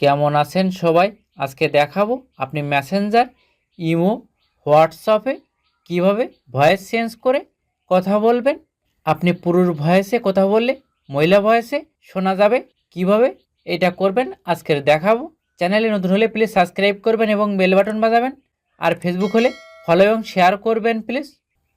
কেমন আছেন সবাই? আজকে দেখাবো আপনি মেসেঞ্জার ইমো হোয়াটসঅ্যাপে কীভাবে ভয়েস চেঞ্জ করে কথা বলবেন। আপনি পুরুষ ভয়েসে কথা বললে মহিলা ভয়েসে শোনা যাবে। কীভাবে এটা করবেন আজকের দেখাবো। চ্যানেলে নতুন হলে প্লিজ সাবস্ক্রাইব করবেন এবং বেল বাটন বাজাবেন। আর ফেসবুক হলে ফলো এবং শেয়ার করবেন প্লিজ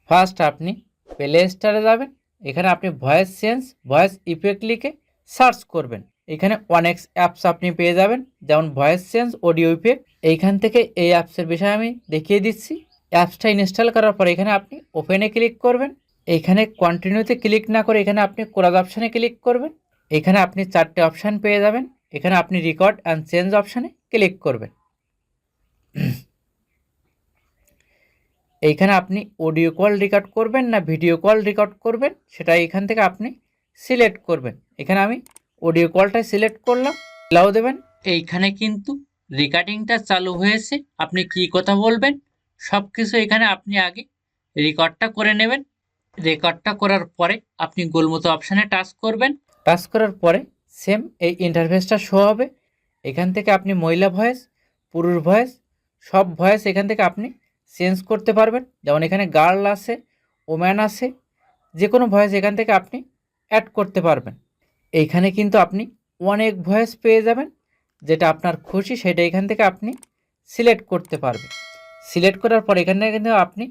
ফার্স্ট আপনি প্লে স্টারে যাবেন। এখানে আপনি ভয়েস চেঞ্জ ভয়েস ইফেক্ট লিখে সার্চ করবেন। এখানে অনেক অ্যাপস আপনি পেয়ে যাবেন, যেমন ভয়েস চেঞ্জ অডিও ইফেক্ট এইখান থেকে এই অ্যাপসের বিষয়ে আমি দেখিয়ে দিচ্ছি। অ্যাপসটা ইনস্টল করার পর এখানে আপনি ওপেনে ক্লিক করবেন। এইখানে কন্টিনিউতে ক্লিক না করে এখানে আপনি কোরাজ অপশানে ক্লিক করবেন। এখানে আপনি চারটে অপশান পেয়ে যাবেন। এখানে আপনি রেকর্ড অ্যান্ড চেঞ্জ অপশানে ক্লিক করবেন। এইখানে আপনি অডিও কল রেকর্ড করবেন না ভিডিও কল রেকর্ড করবেন সেটা এখান থেকে আপনি সিলেক্ট করবেন। এখানে আমি অডিও কলটা সিলেক্ট করলাম এলাও দেবেন। এইখানে কিন্তু রেকর্ডিংটা চালু হয়েছে আপনি কি কথা বলবেন? সব কিছু এখানে আপনি আগে রেকর্ডটা করে নেবেন। রেকর্ডটা করার পরে আপনি গোলমতো অপশানে টাচ করবেন। টাচ করার পরে সেম এই ইন্টারফেসটা শো হবে। এখান থেকে আপনি মহিলা ভয়েস পুরুষ ভয়েস সব ভয়েস এখান থেকে আপনি চেঞ্জ করতে পারবেন। যেমন এখানে গার্ল আছে ওম্যান আছে যে কোনো ভয়েস এখান থেকে আপনি অ্যাড করতে পারবেন। এইখানে কিন্তু আপনি অনেক ভয়েস পেয়ে যাবেন। যেটা আপনার খুশি, সেটা এখান থেকে আপনি সিলেক্ট করতে পারবেন। সিলেক্ট করার পর এখানে কিন্তু আপনি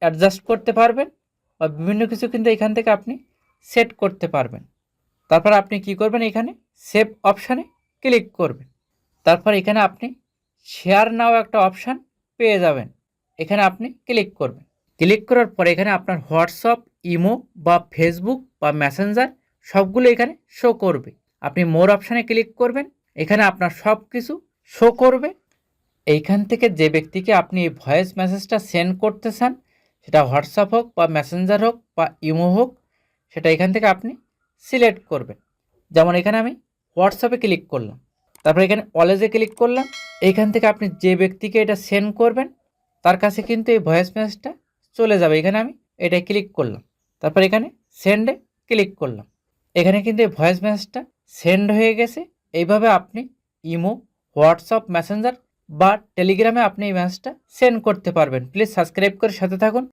অ্যাডজাস্ট করতে পারবেন বা বিভিন্ন কিছু কিন্তু এখান থেকে আপনি সেট করতে পারবেন। তারপর আপনি কি করবেন এখানে? সেভ অপশানে ক্লিক করবেন। তারপর এখানে আপনি শেয়ার নাও একটা অপশান পেয়ে যাবেন। এখানে আপনি ক্লিক করবেন। ক্লিক করার পরে এখানে আপনার হোয়াটসঅ্যাপ, ইমো বা ফেসবুক বা মেসেঞ্জার সবগুলো এখানে শো করবে। আপনি মোর অপশানে ক্লিক করবেন, এখানে আপনার সব কিছু শো করবে। এইখান থেকে যে ব্যক্তিকে আপনি এই ভয়েস মেসেজটা সেন্ড করতে চান, সেটা হোয়াটসঅ্যাপ হোক বা মেসেঞ্জার হোক বা ইমো হোক, সেটা এখান থেকে আপনি সিলেক্ট করবেন। যেমন এখানে আমি হোয়াটসঅ্যাপে ক্লিক করলাম, তারপর এখানে অলেজে ক্লিক করলাম এইখান থেকে আপনি যে ব্যক্তিকে এটা সেন্ড করবেন, তার কাছে কিন্তু এই ভয়েস মেসেজটা চলে যাবে। এখানে আমি এটাই ক্লিক করলাম, তারপর এখানে সেন্ডে ক্লিক করলাম। এখানে কিন্তু এই ভয়েস মেসেজটা সেন্ড হয়ে গেছে। এইভাবে আপনি ইমো, হোয়াটসঅ্যাপ মেসেঞ্জার বা টেলিগ্রামে আপনি এই মেসেজটা সেন্ড করতে পারবেন। প্লিজ সাবস্ক্রাইব করে সাথে থাকুন।